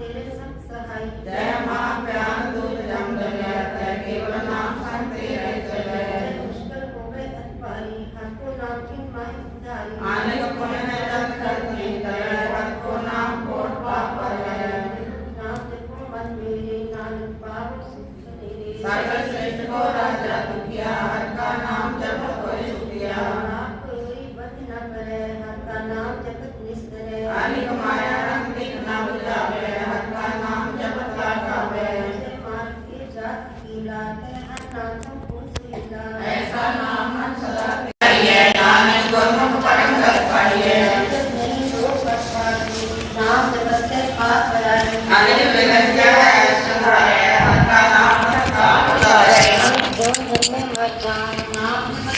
जय माँ प्यान दूध जम जगत केवल नाम संते रह चले मुश्किल हो गए अतपारी हर को नाम की माई उधारी है हर नाम संपूर्ण से लात ऐसा नाम मन सदा करिए नानक गुरमुख परम सत पाइए जब नहीं हो कर पाती नाम जपत से पाप कराए अनिल विरंजय संग्रह हर का नाम का उतारे जो जन्मे मर जाए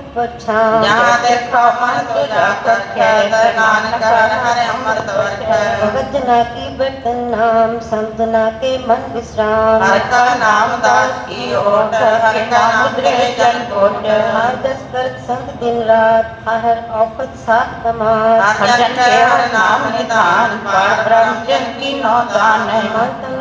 उपछाम जहाँ देखो मन तुझा नानक हर हर अमृत वर्ष जना की बर्तन नाम संत जना के मन विश्राम। हर का नाम दास की ओट हर का मुद्रे जन कोट हर दस कर संत दिन रात हर औखत साथ कमार हर जन के हर नाम निदान पर ब्रह्म जन की नौ दान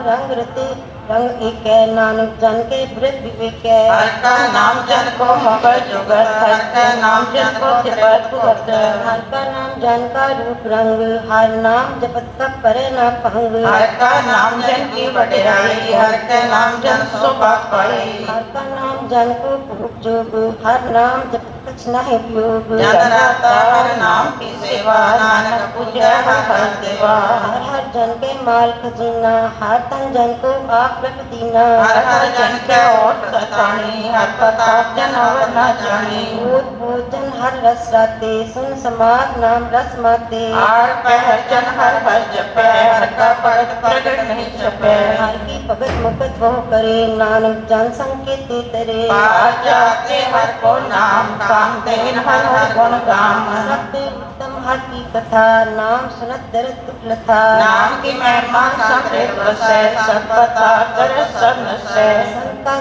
रंग रते रंग एक नानक जन के वृद्ध विवेक है हर का नाम जन को मगर जुगत हर का नाम जन को तिपत कुगत हर का नाम जन का रूप रंग हर नाम जपत का परे न भंग हर का नाम जन की बड़ाई हर का नाम जन सुबह पाई। हर का नाम जन को भूख जोग हर नाम जपत कुछ नहीं योग जन रहता हर नाम की सेवा नानक पूजा हर हर देवा हर हर जन के माल खजीना हर तन जन को आप रख दीना हर हर जन के ओट सतानी हर प्रताप जन अवर न जानी भूत भोजन हर रस राते सुन समाज नाम रस माते आर पहर जन हर हर जपे हर का पद प्रगट नहीं छपे हर की भगत मुकत बहु करे नानक जन संकेत तरे पार जाते हर को नाम काम हर की कथा नाम सुनत दरद दुख लथा नाम की महिमा संकृत से सब पता कर सबसे संत का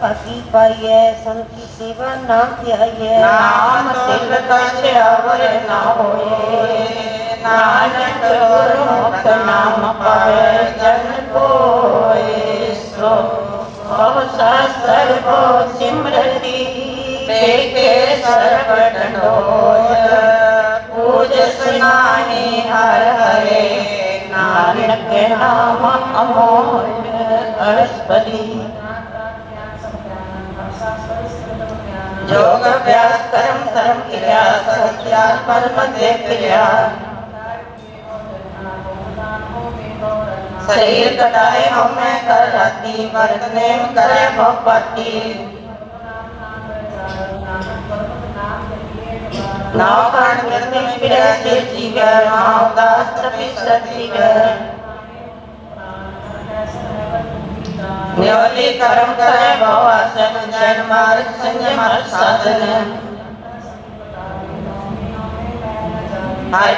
पाकी पाइए संत की सेवा नाम ध्याइए नाम तिल कछ अवर न होए नानक गुरमुख नाम पावे जन कोय सो बहु सहस्र को सिमरती बेके सर्वटन पूज सुनाहि हर हरे। नानक नाम अमोल योग अभ्यास कर्म धर्म क्रिया, सत्या कर्म दे क्रिया। शरीर कटाए हमें कर राती वर्तने करे भगवती नाव कान वृत्ति फिरे से जीवे नाव दास तपि सजीवे न्योली कर्म करे भवासन जन मार्ग संयम हर साधन हर